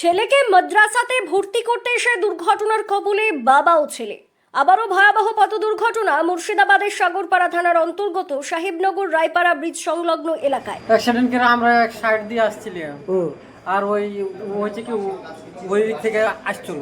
ছেলেকে মাদ্রাসাতে ভর্তি করতে এসে দুর্ঘটনার কবলে বাবা ও ছেলে। আবারও ভয়াবহ পথ দুর্ঘটনা মুর্শিদাবাদের সাগরপাড়া থানার অন্তর্গত সাহেবনগর রায়পাড়া ব্রিজ সংলগ্ন এলাকায়। অ্যাক্সিডেন্ট করে আমরা এক সাইড দিয়ে আসছিলাম। আর ওই ওই থেকে কি ওই দিক থেকে আসছিল।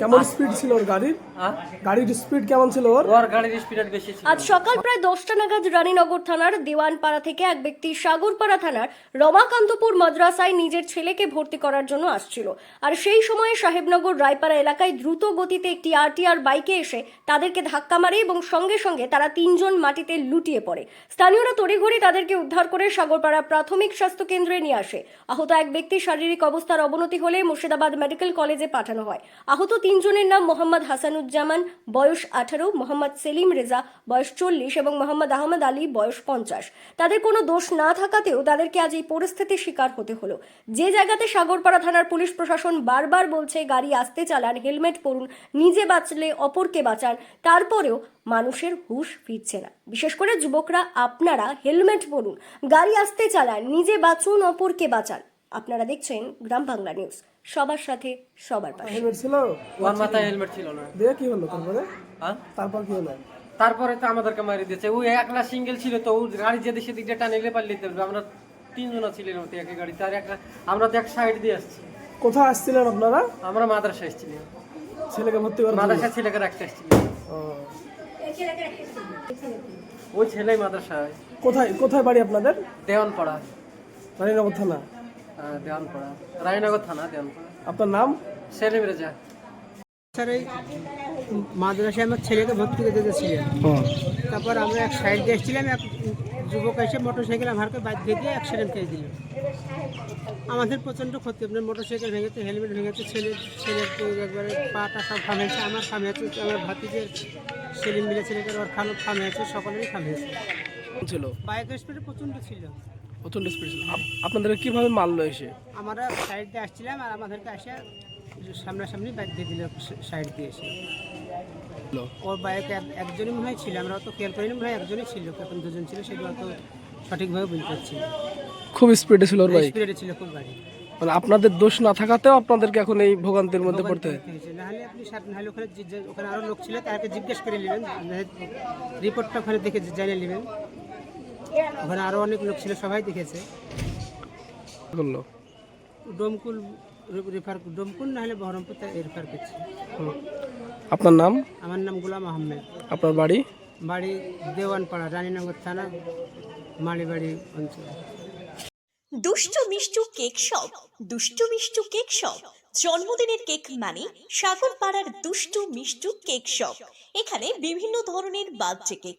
কেমন স্পিড ছিল ওর গাড়ির? আর গাড়ির স্পিড কেমন ছিল ওর? ওর গাড়ির স্পিড বেশি ছিল। আজ সকাল প্রায় দশটা নাগাদ রানীনগর থানার দেওয়ানপাড়া থেকে এক ব্যক্তি সাগরপাড়া থানার রমাকান্তপুর মাদ্রাসায় নিজের ছেলেকে ভর্তি করার জন্য আসছিল। আর সেই সময়ে সাহেবনগর রায়পাড়া এলাকায় দ্রুত গতিতে একটি আরটিআর বাইকে এসে তাদেরকে ধাক্কা মারে এবং সঙ্গে সঙ্গে তারা তিনজন মাটিতে লুটিয়ে পড়ে। স্থানীয়রা তড়িঘড়ি তাদেরকে উদ্ধার করে সাগরপাড়া প্রাথমিক স্বাস্থ্য কেন্দ্রে নিয়ে আসে। আহত এক ব্যক্তির শারীরিক অবস্থার অবনতি হলে মুর্শিদাবাদ মেডিকেল কলেজে পাঠানো হয়। আহত তিনজনের নাম মোহাম্মদ হাসানুজ্জামান, বয়স আঠারো, মোহাম্মদ সেলিম রেজা, বয়স চল্লিশ এবং মোহাম্মদ আহমদ আলী, বয়স পঞ্চাশ। তাদের কোনো দোষ না থাকাতেও তাদেরকে আজ এই পরিস্থিতির শিকার হতে হলো। যে জায়গাতে সাগরপাড়া থানার পুলিশ প্রশাসন বারবার বলছে, গাড়ি আসতে চালান, হেলমেট পরুন, নিজে বাঁচলে অপরকে বাঁচান, তারপরেও মানুষের হুঁশ ফিরছে না। বিশেষ করে যুবকরা, আপনারা হেলমেট পরুন, গাড়ি আসতে চালান, নিজে বাঁচুন, অপরকে বাঁচান। আপনারা দেখছেন গ্রাম বাংলা নিউজ। সবার সাথে সবার পাশে। হেলমেট ছিল? ওর মাথায় হেলমেট ছিল না। দিয়ে কি হলো তারপরে? হ্যাঁ? তারপর কি হলো? তারপরে তো আমাদেরকে মারি দিয়েছে। ওই একলা সিঙ্গেল ছিল তো ও গাড়ি যেদিক সেদিক দিয়ে টানিলে পারলে আমরা তিনজন ছিলেন ওতে একই গাড়িতে। আর একটা আমরা তো এক সাইড দিয়ে আসছি। কোথায় আসছিলেন আপনারা? আমরা মাদ্রাসা এসেছিলাম ছেলেকে ভর্তি করার জন্য? মাদ্রাসা ছেলেকে রাখতে এসেছিলাম ও। ওই ছেলেই মাদ্রাসায়। কোথায় কোথায় বাড়ি আপনাদের? দেওয়ানপাড়া। রানীনগর থানা দেওয়ানপাড়া রায়নগর থানা দেওয়ানপাড়া। আপনার নাম? সেলিম রেজা। স্যার এই মাদ্রাসায় আমার ছেলেকে ভর্তি করতে গেছিলেন তারপর আমরা এক সাইড দিয়ে এসেছিলাম এক যুবক এসে মোটর সাইকেল আমাকে বাদ দিয়ে দিয়ে অ্যাক্সিডেন্ট করে দিল। আমাদের প্রচণ্ড ক্ষতি আপনার মোটর সাইকেল ভেঙেছে হেলমেট ভেঙেছে ছেলে ছেলের একবারে পাটা সব ফামেছে আমার ফামেছে আমার ভাতিজের সেলিম মিলে ছেলেটার ওর খানো ফামেছে সকলেরই ফামেছে ছিল। বাইকের স্পিডে প্রচণ্ড ছিল। প্রচণ্ড স্পিড ছিল আপ- আপনাদের কীভাবে মারলো এসে? আমরা সাইড দিয়ে আসছিলাম আর আমাদেরকে আসে সামনাসামনি বাইক দিয়ে দিল সাইড দিয়ে এসে। ওর বাইকে এক- একজনই মনে হয় ছিল আমরা অত খেয়াল করিনি মনে হয় একজনই ছিল এখন দুজন ছিল সেগুলো অত সঠিকভাবে বুঝতে পারছি খুব স্পিডে ছিল ওর বাইক? স্পিডে ছিল খুব গাড়ি মানে আপনাদের দোষ না থাকাতেও আপনাদেরকে এখন এই ভোগান্তির মধ্যে পড়তে হয়? হয়েছে। নাহলে আপনি নাহলে ওখানে ওখানে আরও লোক ছিল তাকে জিজ্ঞেস করে নেবেন রিপোর্টটা ওখানে দেখে জানিয়ে নেবেন। ওখানে আরও অনেক লোক ছিল সবাই দেখেছে। করল ডোমকুল রেফার ডোমকুল নাহলে বহরমপুর তাই রেফার করছে। হুম। আপনার নাম? আমার নাম গোলাম আহমেদ। আপনার বাড়ি? বাড়ি দেওয়ানপাড়া রানীনগর থানা মালিবাড়ি অঞ্চল। দুষ্টু Mishtu cake shop Dushtu Mishtu cake shop. জন্মদিনের কেক মানে সাগর পাড়ার দুষ্টু মিষ্টু কেক শপ। এখানে বিভিন্ন ধরনের birthday cake.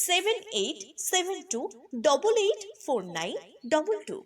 seven eight seven two double eight four nine double two